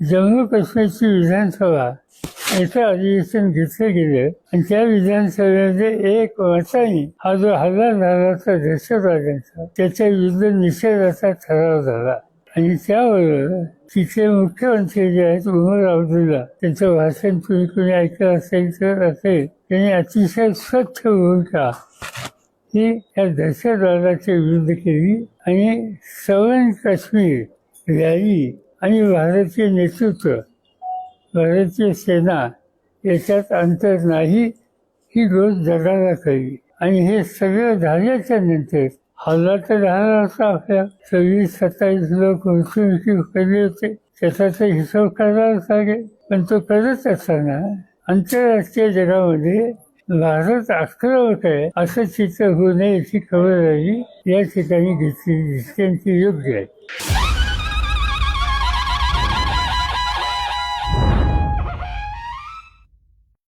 जम्मू काश्मीरची विधानसभा याचं अधिवेशन घेतलं गेलं. आणि त्या विधानसभेमध्ये एक मताने हा जो हल्ला झाला होता दहशतवाद्यांचा त्याच्या विरुद्ध निषेधाचा ठराव झाला. आणि त्याबरोबर तिथे मुख्यमंत्री जे आहेत उमर अब्दुल्ला त्यांचं भाषण तुम्ही कोणी ऐकलं असेल तर असेल. त्यांनी अतिशय स्वच्छ भूमिका ही या दहशतवादाच्या विरुद्ध केली. आणि सवन काश्मीर रॅली आणि भारतीय नेतृत्व भारतीय सेना याच्यात अंतर नाही ही रोज जगाला कळली. आणि हे सगळं झाल्याच्यानंतर हल्ला तर झाला होता आपल्या सव्वीस सत्तावीस लोक मृत्युमुखी पडले होते. त्याचा तर हिशोब करावाच लागेल पण तो करत असताना आंतरराष्ट्रीय जगामध्ये भारत आक्रमक आहे असं चित्र होऊ नये याची खबरदारी या ठिकाणी घेतली दिसते योग्य आहे.